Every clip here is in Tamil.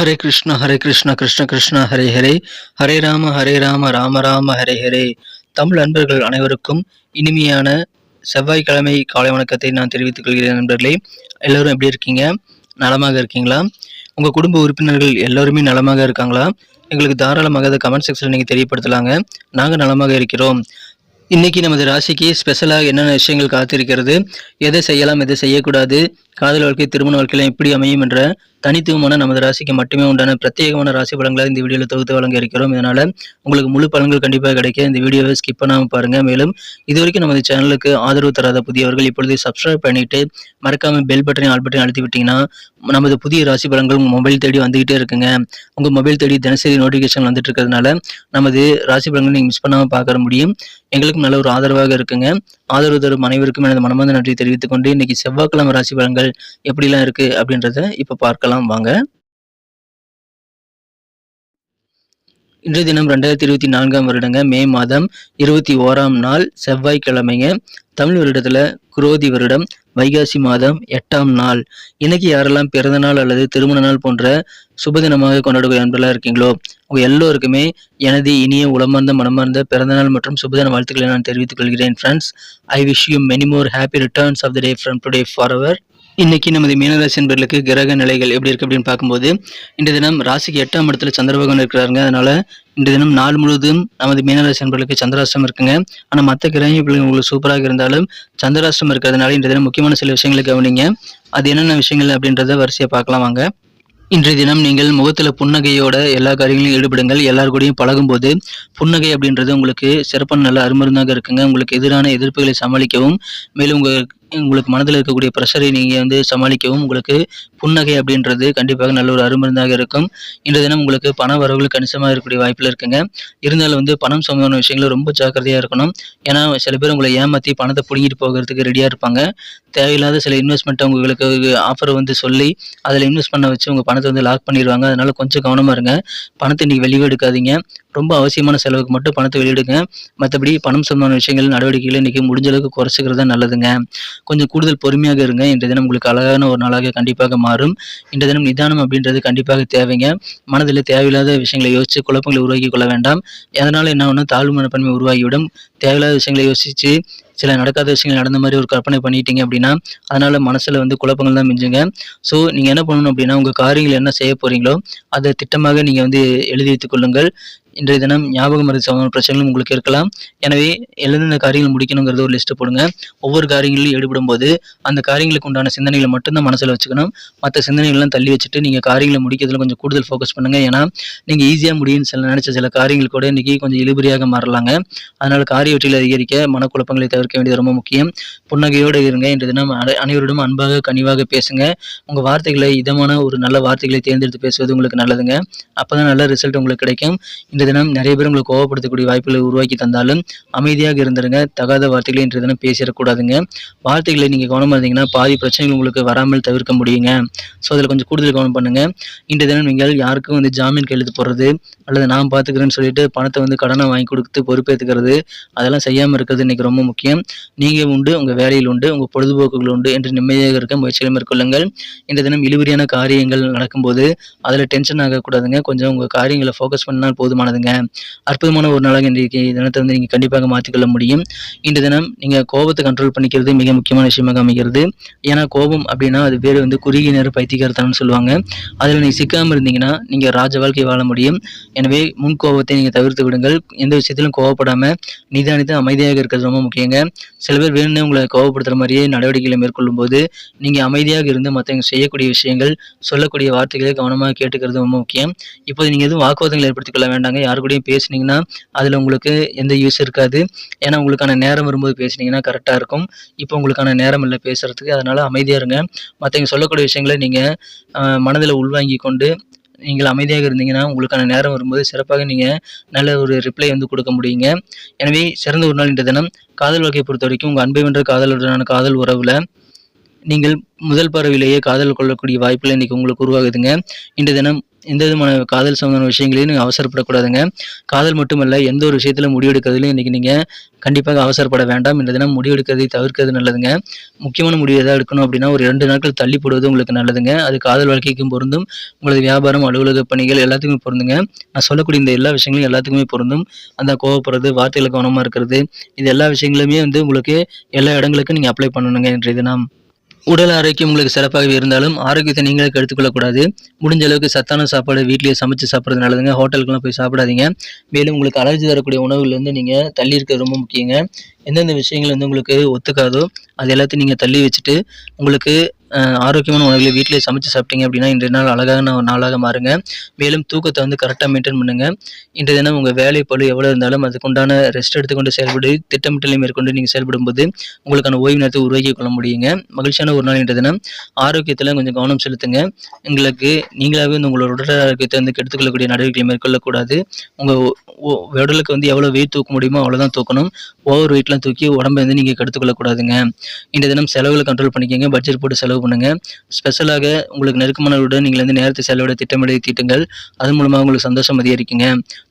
ஹரே கிருஷ்ண ஹரே கிருஷ்ண கிருஷ்ண கிருஷ்ண ஹரே ஹரே. ஹரே ராம ஹரே ராம ராம ராம ஹரே ஹரே. தமிழ் அன்பர்கள் அனைவருக்கும் இனிமையான செவ்வாய்க்கிழமை காலை வணக்கத்தை நான் தெரிவித்துக் கொள்கிறேன் நண்பர்களே. எல்லோரும் எப்படி இருக்கீங்க? நலமாக இருக்கீங்களா? உங்கள் குடும்ப உறுப்பினர்கள் எல்லோருமே நலமாக இருக்காங்களா? எங்களுக்கு தாராளமாக அதை கமெண்ட் செக்ஷனில் நீங்கள் தெரியப்படுத்தலாங்க. நாங்கள் நலமாக இருக்கிறோம். இன்றைக்கி நமது ராசிக்கு ஸ்பெஷலாக என்னென்ன விஷயங்கள் காத்திருக்கிறது? எதை செய்யலாம் எதை செய்யக்கூடாது? காதல் வாழ்க்கை திருமண வாழ்க்கையில எப்படி அமையும் என்ற தனித்துவமான நமது ராசிக்கு மட்டுமே உண்டான பிரத்யேகமான ராசி பலன்களை இந்த வீடியோவில் தொகுத்து வழங்க இருக்கிறோம். இதனால உங்களுக்கு முழு பலன்கள் கண்டிப்பாக கிடைக்க இந்த வீடியோவை ஸ்கிப் பண்ணாமல் பாருங்க. மேலும் இதுவரைக்கும் நமது சேனலுக்கு ஆதரவு தராத புதியவர்கள் இப்பொழுது சப்ஸ்கிரைப் பண்ணிட்டு மறக்காம பெல் பட்டனை ஆல் பட்டனை அழுத்தி விட்டீங்கன்னா நமது புதிய ராசி பலன்கள் உங்கள் மொபைல் தேடி வந்துகிட்டே இருக்குங்க. உங்கள் மொபைல் தேடி தினசரி நோட்டிஃபிகேஷன் வந்துட்டு இருக்கிறதுனால நமது ராசி பலன்கள் நீங்கள் மிஸ் பண்ணாமல் பார்க்க முடியும். எங்களுக்கும் நல்ல ஒரு ஆதரவாக இருக்குங்க. ஆதரவு தரும் அனைவருக்கும் எனது மனமார்ந்த நன்றி தெரிவித்துக் கொண்டு இன்னைக்கு செவ்வாய்க்கிழமை ராசி பலன்கள் எப்படிலாம் இருக்கு அப்படின்றத இப்ப பார்க்கலாம். வாங்க. இன்றைய தினம் ரெண்டாயிரத்தி இருபத்தி நான்காம் வருடங்க மே மாதம் இருபத்தி ஓராம் நாள் செவ்வாய்க்கிழமைங்க. தமிழ் வருடத்துல குரோதி வருடம் வைகாசி மாதம் எட்டாம் நாள். இன்னைக்கு யாரெல்லாம் பிறந்த நாள் அல்லது திருமண நாள் போன்ற சுபதினமாக கொண்டாடுகிற என்பதெல்லாம் இருக்கீங்களோ உங்க எல்லோருக்குமே எனது இனிய உளமார்ந்த மனமார்ந்த பிறந்தநாள் மற்றும் சுபதின வாழ்த்துக்களை நான் தெரிவித்துக் கொள்கிறேன் friends I wish you many more happy returns of the day from today for our இன்னைக்கு நமது மீனராசி என்பர்களுக்கு கிரக நிலைகள் எப்படி இருக்கு அப்படின்னு பார்க்கும்போது இன்றைய தினம் ராசிக்கு எட்டாம் இடத்துல சந்திரபகவான் இருக்கிறாருங்க. அதனால இன்றைய தினம் நாள் முழுவதும் நமது மீனராசி என்பர்களுக்கு சந்திராஷ்டம் இருக்குங்க. ஆனால் மற்ற கிரகங்கள் உங்களுக்கு சூப்பராக இருந்தாலும் சந்திராஷ்டம் இருக்கிறதுனால இன்றைய தினம் முக்கியமான சில விஷயங்களை கவனிங்க. அது என்னென்ன விஷயங்கள் அப்படின்றத வரிசையை பார்க்கலாம் வாங்க. இன்றைய தினம் நீங்கள் முகத்தில் புன்னகையோட எல்லா காரியங்களிலும் ஈடுபடுங்கள். எல்லார் கூடயும் பழகும்போது புன்னகை அப்படின்றது உங்களுக்கு சிறப்பான நல்ல அருமருந்தாக இருக்குங்க. உங்களுக்கு எதிரான எதிர்ப்புகளை சமாளிக்கவும். மேலும் உங்கள் உங்களுக்கு மனதில் இருக்கக்கூடிய ப்ரெஷரை நீங்கள் வந்து சமாளிக்கவும் உங்களுக்கு புன்னகை அப்படின்றது கண்டிப்பாக நல்ல ஒரு அருமருந்தாக இருக்கும். இன்றைய தினம் உங்களுக்கு பண வரவுகள் கணிசமாக இருக்கக்கூடிய வாய்ப்பில் இருக்குங்க. இருந்தாலும் வந்து பணம் சம்பந்தமான விஷயங்கள் ரொம்ப ஜாக்கிரதையாக இருக்கணும். ஏன்னா சில பேர் உங்களை ஏமாற்றி பணத்தை பிடிங்கிட்டு போகிறதுக்கு ரெடியாக இருப்பாங்க. தேவையில்லாத சில இன்வெஸ்ட்மெண்ட்டை உங்களுக்கு ஆஃபர் வந்து சொல்லி அதில் இன்வெஸ்ட் பண்ண வச்சு உங்கள் பணத்தை வந்து லாக் பண்ணிடுவாங்க அதனால் கொஞ்சம் கவனமாக இருங்க. பணத்தை நீங்கள் வெளியே எடுக்காதீங்க. ரொம்ப அவசியமான செலவுக்கு மட்டும் பணத்தை வெளியிடுங்க. மற்றபடி பணம் சம்பந்தமான விஷயங்கள் நடவடிக்கைகளை இன்றைக்கி முடிஞ்ச அளவுக்கு குறைச்சிக்கிறது நல்லதுங்க. கொஞ்சம் கூடுதல் பொறுமையாக இருங்க. இன்றைய தினம் உங்களுக்கு அழகான ஒரு நாளாக கண்டிப்பாக மாறும். இன்றைய தினம் நிதானம் அப்படின்றது கண்டிப்பாக தேவைங்க. மனதில் தேவையில்லாத விஷயங்களை யோசித்து குழப்பங்களை உருவாக்கி கொள்ள வேண்டாம். அதனால் என்ன ஒன்று தாழ்வு மனப்பன்மை உருவாகிவிடும். தேவையில்லாத விஷயங்களை யோசித்து சில நடக்காத விஷயங்கள் நடந்த மாதிரி ஒரு கற்பனை பண்ணிட்டீங்க அப்படின்னா அதனால மனசுல வந்து குழப்பங்கள் தான் மிஞ்சுங்க. ஸோ நீங்க என்ன பண்ணணும் அப்படின்னா உங்க காரியங்கள் என்ன செய்ய போறீங்களோ அதை திட்டமாக நீங்க வந்து எழுதி வைத்துக் கொள்ளுங்கள். இன்றைய தினம் ஞாபகம் மருந்து சம்பந்தமான பிரச்சனைகளும் உங்களுக்கு இருக்கலாம். எனவே எழுந்த காரியங்கள் முடிக்கணுங்கிறத ஒரு லிஸ்ட்டு போடுங்க. ஒவ்வொரு காரியங்களிலும் ஈடுபடும் போது அந்த காரியங்களுக்கு உண்டான சிந்தனைகளை மட்டும்தான் மனசில் வச்சுக்கணும். மற்ற சிந்தனைகள்லாம் தள்ளி வச்சுட்டு நீங்கள் காரியங்களை முடிக்கிறதுல கொஞ்சம் கூடுதல் ஃபோக்கஸ் பண்ணுங்கள் ஏன்னா நீங்கள் ஈஸியாக முடியும்னு சில நினச்ச சில காரியங்கள் கூட இன்றைக்கி கொஞ்சம் இழுபறியாக மாறலாங்க. அதனால் காரிய வெற்றியில் அதிகரிக்க மனக்குழப்பங்களை தவிர்க்க வேண்டியது ரொம்ப முக்கியம். புன்னகையோடு இருங்க. இன்று தினம் அனைவரிடம் அன்பாக கனிவாக பேசுங்க. உங்கள் வார்த்தைகளை இதமான ஒரு நல்ல வார்த்தைகளை தேர்ந்தெடுத்து பேசுவது உங்களுக்கு நல்லதுங்க. அப்போ தான் நல்ல ரிசல்ட் உங்களுக்கு கிடைக்கும். இந்த தினம் நிறைய பேர் உங்களுக்கு கோவப்படுத்தக்கூடிய வாய்ப்புகளை உருவாக்கி தந்தாலும் அமைதியாக இருந்துருங்க. தகாத வார்த்தைகளை இன்றைய தினம் பேசிடக்கூடாதுங்க. வார்த்தைகளை நீங்கள் கவனமாக இருந்தீங்கன்னா பாதி பிரச்சனைகள் உங்களுக்கு வராமல் தவிர்க்க முடியுங்க. ஸோ அதில் கொஞ்சம் கூடுதல் கவனம் பண்ணுங்க. இன்று தினம் நீங்கள் யாருக்கும் வந்து ஜாமீன் கையெழுத்து போடுறது அல்லது நான் பார்த்துக்கிறேன்னு சொல்லிட்டு பணத்தை வந்து கடனை வாங்கி கொடுத்து பொறுப்பேற்றுக்கிறது அதெல்லாம் செய்யாமல் இருக்கிறது இன்றைக்கி ரொம்ப முக்கியம். நீங்கள் உண்டு உங்கள் வேலையில் உண்டு உங்கள் பொழுதுபோக்குகள் உண்டு என்று நிம்மதியாக இருக்க முயற்சிகளை மேற்கொள்ளுங்கள். இன்றைய தினம் இழுவரியான காரியங்கள் நடக்கும்போது அதில் டென்ஷன் ஆகக்கூடாதுங்க. கொஞ்சம் உங்கள் காரியங்களை ஃபோக்கஸ் பண்ணால் போதுமானதுங்க. அற்புதமான ஒரு நாளாக இன்றைக்கு தினத்தை வந்து நீங்கள் கண்டிப்பாக மாற்றிக்கொள்ள முடியும். இந்த தினம் நீங்கள் கோபத்தை கண்ட்ரோல் பண்ணிக்கிறது மிக முக்கியமான விஷயமாக அமைகிறது. ஏன்னா கோபம் அப்படின்னா அது பேர் வந்து குறுகிய நேரம் பைத்தியக்காரத்தனம்னு சொல்லுவாங்க. அதில் நீங்கள் சிக்காமல் இருந்தீங்கன்னா நீங்கள் ராஜ வாழ்க்கை வாழ முடியும். எனவே முன் கோபத்தை நீங்கள் தவிர்த்து விடுங்கள். எந்த விஷயத்திலும் கோவப்படாமல் நிதானித்து அமைதியாக இருக்கிறது ரொம்ப முக்கியங்க. சில பேர் வேணும்னே உங்களை கோவப்படுத்துகிற மாதிரியே நடவடிக்கைகளை மேற்கொள்ளும் போது நீங்கள் அமைதியாக இருந்து மற்றவங்க செய்யக்கூடிய விஷயங்கள் சொல்லக்கூடிய வார்த்தைகளை கவனமாக கேட்டுக்கிறது ரொம்ப முக்கியம். இப்போ நீங்கள் எதுவும் வாக்குவாதங்கள் ஏற்படுத்திக் கொள்ள வேண்டாங்க. யாரு கூடயும் பேசுனீங்கன்னா அதில் உங்களுக்கு எந்த யூஸ் இருக்காது. ஏன்னா உங்களுக்கான நேரம் வரும்போது பேசுனீங்கன்னா கரெக்டாக இருக்கும். இப்போ உங்களுக்கான நேரம் இல்லை பேசுகிறதுக்கு அதனால் அமைதியாக இருங்க. மற்றவங்க சொல்லக்கூடிய விஷயங்களை நீங்கள் மனதில் உள்வாங்கி கொண்டு நீங்கள் அமைதியாக இருந்தீங்கன்னா உங்களுக்கான நேரம் வரும்போது சிறப்பாக நீங்கள் நல்ல ஒரு ரிப்ளை வந்து கொடுக்க முடியுங்க. எனவே சிறந்த ஒரு நாள் இன்றைய தினம். காதல் வகையை பொறுத்த வரைக்கும் உங்கள் அன்பை வென்ற காதலுடனான காதல் உறவில் நீங்கள் முதல் பார்வையிலேயே காதல் கொள்ளக்கூடிய வாய்ப்புகள் இன்றைக்கி உங்களுக்கு உருவாகுதுங்க. இன்றைய தினம் எந்த விதமான காதல் சம்பந்தமான விஷயங்களையும் நீங்கள் அவசரப்படக்கூடாதுங்க. காதல் மட்டுமல்ல எந்த ஒரு விஷயத்தில் முடிவெடுக்கிறதுலையும் இன்றைக்கி நீங்கள் கண்டிப்பாக அவசரப்பட வேண்டாம். இந்த தினம் முடிவெடுக்கிறதை தவிர்க்கிறது நல்லதுங்க. முக்கியமான முடிவு எதாவது எடுக்கணும் அப்படின்னா ஒரு ரெண்டு நாட்கள் தள்ளி போடுவது உங்களுக்கு நல்லதுங்க. அது காதல் வாழ்க்கைக்கும் பொருந்தும். உங்களது வியாபாரம் அலுவலக பணிகள் எல்லாத்துக்குமே பொருந்துங்க. நான் சொல்லக்கூடிய இந்த எல்லா விஷயங்களும் எல்லாத்துக்குமே பொருந்தும். அந்த கோவப்படுறது வார்த்தைகள் கவனமாக இருக்கிறது இது எல்லா விஷயங்களுமே வந்து உங்களுக்கு எல்லா இடங்களுக்கும் நீங்கள் அப்ளை பண்ணணுங்க இன்றைய தினம். உடல் ஆரோக்கியம் உங்களுக்கு சிறப்பாகவே இருந்தாலும் ஆரோக்கியத்தை நீங்களே கெடுத்துக்கொள்ளக்கூடாது. முடிஞ்ச அளவுக்கு சத்தான சாப்பாடு வீட்லேயே சமைச்சு சாப்பிட்றது நல்லதுங்க. ஹோட்டலுக்குலாம் போய் சாப்பிடாதீங்க. மேலும் உங்களுக்கு அலர்ஜி தரக்கூடிய உணவுலேருந்து நீங்கள் தள்ளி இருக்கிறது ரொம்ப முக்கியங்க. எந்தெந்த விஷயங்கள் வந்து உங்களுக்கு ஒத்துக்காதோ அது எல்லாத்தையும் நீங்கள் தள்ளி வச்சுட்டு உங்களுக்கு ஆரோக்கியமான உணவுகளை வீட்டிலே சமைச்சு சாப்பிட்டீங்க அப்படின்னா இன்றைய நாள் அழகான ஒரு நாளாக மாறுங்க. மேலும் தூக்கத்தை வந்து கரெக்டாக மெயின்டைன் பண்ணுங்க. இன்றைய தினம் உங்கள் வேலை பளு எவ்வளோ இருந்தாலும் அதுக்குண்டான ரெஸ்ட் எடுத்துக்கொண்டு செயல்படு திட்டமிட்டலை மேற்கொண்டு நீங்கள் செயல்படும்போது உங்களுக்கான ஓய்வு நேரத்தை உருவாக்கி கொள்ள முடியுங்க. மகிழ்ச்சியான ஒரு நாள் இன்றைய தினம். ஆரோக்கியத்தில் கொஞ்சம் கவனம் செலுத்துங்க. எங்களுக்கு நீங்களாகவே வந்து உங்களோட உடல் ஆரோக்கியத்தை வந்து கெடுத்துக்கொள்ளக்கூடிய நடவடிக்கைகளை மேற்கொள்ளக்கூடாது. உங்கள் உடலுக்கு வந்து எவ்வளோ வெயிட் தூக்க முடியுமோ அவ்வளோதான் தூக்கணும். ஓவர் வெயிட்லாம் தூக்கி உடம்பை வந்து நீங்கள் கெடுத்துக்கொள்ளக்கூடாதுங்க. இந்த தினம் செலவுகளை கண்ட்ரோல் பண்ணிக்கோங்க. பட்ஜெட் போட்டு செலவு பண்ணுங்க. ஸ்பெஷலாக உங்களுக்கு நெருக்கமானவருடன் நீங்கள் வந்து நேரத்தை செலவிட திட்டமிட தீட்டுங்கள். அதன் மூலமாக உங்களுக்கு சந்தோஷம் அதிகரிக்குங்க.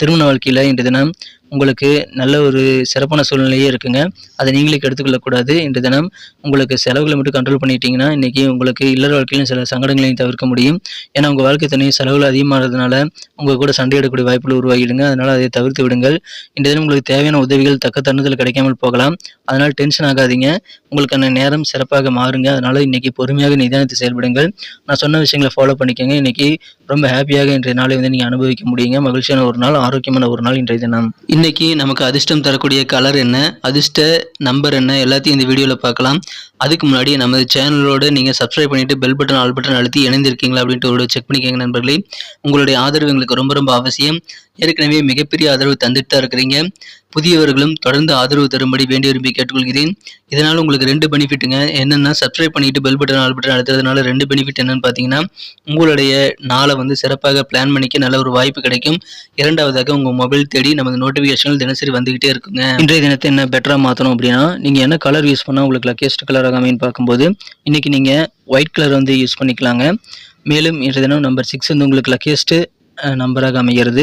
திருமண வாழ்க்கையில் இன்றைய தினம் உங்களுக்கு நல்ல ஒரு சிறப்பான சூழ்நிலையே இருக்குங்க. அதை நீங்களே கெடுத்துக்கொள்ளக்கூடாது. இன்று தினம் உங்களுக்கு செலவுகளை மட்டும் கண்ட்ரோல் பண்ணிட்டீங்கன்னா இன்றைக்கி உங்களுக்கு இல்லற வாழ்க்கையிலும் சில சங்கடங்களையும் தவிர்க்க முடியும். ஏன்னா உங்கள் வாழ்க்கை தனியும் செலவுகள் அதிகமாகிறதுனால உங்கள் கூட சண்டையிடக்கூடிய வாய்ப்புகள் உருவாகிடுங்க. அதனால் அதை தவிர்த்து விடுங்கள். இன்று தினம் உங்களுக்கு தேவையான உதவிகள் தக்க தருணத்தில் கிடைக்காமல் போகலாம். அதனால் டென்ஷன் ஆகாதீங்க. உங்களுக்கான நேரம் சிறப்பாக மாறுங்க. அதனால் இன்றைக்கி பொறுமையாக நிதானத்தை செயல்படுங்கள். நான் சொன்ன விஷயங்களை ஃபாலோ பண்ணிக்கோங்க. இன்றைக்கி ரொம்ப ஹாப்பியாக இன்றைய நாளை வந்து நீங்கள் அனுபவிக்க முடியுங்க. மகிழ்ச்சியான ஒரு நாள் ஆரோக்கியமான ஒரு நாள் இன்றைய தினம். இன்னைக்கு நமக்கு அதிர்ஷ்டம் தரக்கூடிய கலர் என்ன அதிர்ஷ்ட நம்பர் என்ன எல்லாத்தையும் இந்த வீடியோவில் பார்க்கலாம். அதுக்கு முன்னாடி நமது சேனலோடு நீங்கள் சப்ஸ்கிரைப் பண்ணிவிட்டு பெல் பட்டன் ஆல் பட்டன் அழுத்தி இணைந்திருக்கீங்களா அப்படின்ட்டு ஒரு செக் பண்ணிக்கோங்க நண்பர்களே. உங்களுடைய ஆதரவு எங்களுக்கு ரொம்ப ரொம்ப அவசியம். ஏற்கனவே மிகப்பெரிய ஆதரவு தந்துட்டு தான் இருக்கிறீங்க. புதியவர்களும் தொடர்ந்து ஆதரவு தரும்படி வேண்டி விரும்பி கேட்டுக்கொள்கிறேன். இதனால் உங்களுக்கு ரெண்டு பெனிஃபிட்டுங்க. என்னென்னா சப்ஸ்கிரைப் பண்ணிட்டு பெல் பட்டன் ஆல் பட்டன் அழுத்துறதுனால ரெண்டு பெனிஃபிட் என்னன்னு பார்த்தீங்கன்னா உங்களுடைய நாளை வந்து சிறப்பாக பிளான் பண்ணிக்க நல்ல ஒரு வாய்ப்பு கிடைக்கும். இரண்டாவதாக உங்கள் மொபைல் தேடி நமது நோட்டிஃபிகேஷன் தினசரி வந்துகிட்டே இருக்குங்க. இன்றைய தினத்தை என்ன பெட்டராக மாற்றணும் அப்படின்னா நீங்கள் என்ன கலர் யூஸ் பண்ணால் உங்களுக்கு லக்கியஸ்ட் கலராக அமைன்னு பார்க்கும்போது இன்றைக்கி நீங்கள் ஒயிட் கலர் வந்து யூஸ் பண்ணிக்கலாங்க. மேலும் இன்றைய தினம் நம்பர் சிக்ஸ் வந்து உங்களுக்கு லக்கியஸ்ட்டு நம்பராக அமைகிறது.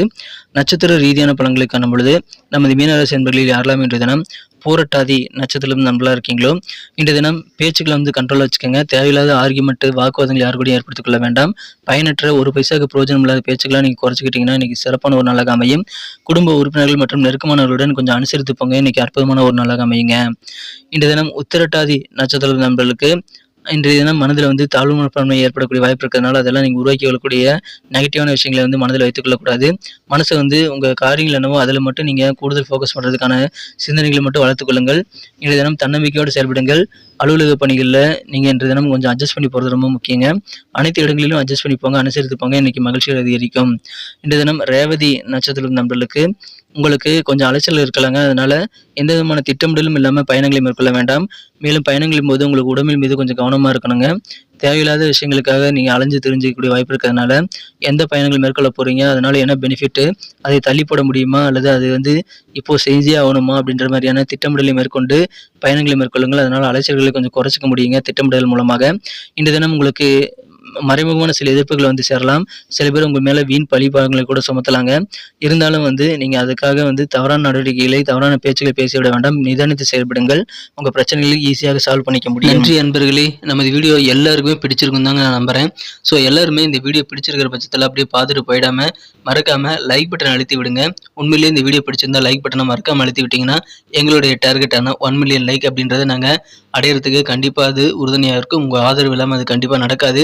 நட்சத்திர ரீதியான பலன்களை காணும் பொழுது நமது மீனராசி என்பர்களில் யாரெல்லாம் இன்றைய தினம் பூரட்டாதி நட்சத்திரம் நண்பர்களாக இருக்கீங்களோ இன்றைய தினம் பேச்சுக்களை வந்து கண்ட்ரோலாக வச்சுக்கோங்க. தேவையில்லாத ஆர்குமெண்ட்டு வாக்குவாதங்கள் யார் கூடயும் ஏற்படுத்திக் கொள்ள வேண்டாம். பயனற்ற ஒரு பைசாக்கு பிரயோஜனம் இல்லாத பேச்சுக்கெல்லாம் நீங்கள் குறைச்சிக்கிட்டீங்கன்னா இன்னைக்கு சிறப்பான ஒரு நாளாக அமையும். குடும்ப உறுப்பினர்கள் மற்றும் நெருக்கமானவர்களுடன் கொஞ்சம் அனுசரித்து போங்க. இன்னைக்கு அற்புதமான ஒரு நாளாக அமையுங்க. இன்றைய தினம் உத்திரட்டாதி நட்சத்திர நண்பர்களுக்கு இன்றைய தினம் மனதில் வந்து தாழ்வு மனப்பான்மை ஏற்படக்கூடிய வாய்ப்பு இருக்கிறதுனால அதெல்லாம் நீங்கள் உருவாக்கி கொள்ளக்கூடிய நெகட்டிவான விஷயங்களை வந்து மனதில் வைத்துக்கொள்ளக்கூடாது மனசை வந்து உங்கள் காரியங்கள் என்னவோ அதில் மட்டும் நீங்கள் கூடுதல் ஃபோக்கஸ் பண்ணுறதுக்கான சிந்தனைகளை மட்டும் வளர்த்துக்கொள்ளுங்கள் இன்றைய தினம் தன்னம்பிக்கையோடு செயல்படுங்கள். அலுவலக பணிகளில் நீங்கள் இன்றைய தினம் கொஞ்சம் அட்ஜஸ்ட் பண்ணி போகிறது ரொம்ப முக்கியங்க. அனைத்து இடங்களிலும் அட்ஜஸ்ட் பண்ணி போங்க அனுசரித்து போங்க. மகிழ்ச்சிகள் அதிகரிக்கும். இன்றைய தினம் ரேவதி நட்சத்திர நண்பர்களுக்கு உங்களுக்கு கொஞ்சம் அலைச்சல் இருக்கலாங்க. அதனால எந்த விதமான திட்டமிடலும் இல்லாமல் பயணங்களை மேற்கொள்ள வேண்டாம். மேலும் பயணங்களின் போது உங்களுக்கு உடம்பில் மீது கொஞ்சம் கவனமாக இருக்கணுங்க. தேவையில்லாத விஷயங்களுக்காக நீங்கள் அலைஞ்சு தெரிஞ்சிக்கக்கூடிய வாய்ப்பு இருக்கிறதுனால எந்த பயணங்கள் மேற்கொள்ள போகிறீங்க அதனால் என்ன பெனிஃபிட்டு அதை தள்ளி போட முடியுமா? அல்லது அது வந்து இப்போது செஞ்சே ஆகணுமா? அப்படின்ற மாதிரியான திட்டமிடலை மேற்கொண்டு பயணங்களை மேற்கொள்ளுங்கள். அதனால் அலைச்சல்களை கொஞ்சம் குறைச்சிக்க முடியுங்க திட்டமிடல் மூலமாக. இன்று தினம் உங்களுக்கு மறைமுகமான சில எதிர்ப்புகள் வந்து சேரலாம். சில பேர் உங்கள் மேலே வீண் பழிபாகங்களை கூட சுமத்தலாங்க. இருந்தாலும் வந்து நீங்கள் அதுக்காக வந்து தவறான நடவடிக்கைகளை தவறான பேச்சுகளை பேசிவிட வேண்டாம். நிதானித்து செயல்படுங்கள். உங்கள் பிரச்சனைகளை ஈஸியாக சால்வ் பண்ணிக்க முடியும். நன்றி அன்பர்களே. நமது வீடியோ எல்லாருக்குமே பிடிச்சிருக்கும் தாங்க நான் நம்புகிறேன் ஸோ எல்லாருமே இந்த வீடியோ பிடிச்சிருக்கிற பட்சத்தில் அப்படியே பார்த்துட்டு போயிடாமல் மறக்காம லைக் பட்டன் அழுத்தி விடுங்க. உண்மையிலேயே இந்த வீடியோ பிடிச்சிருந்தா லைக் பட்டனை மறக்காம அழுத்தி விட்டீங்கன்னா எங்களுடைய டார்கெட்டான ஒன் மில்லியன் லைக் அப்படின்றத நாங்கள் அடையிறதுக்கு கண்டிப்பாக அது உறுதுணையாக இருக்கும். உங்கள் ஆதரவு இல்லாமல் அது கண்டிப்பாக நடக்காது.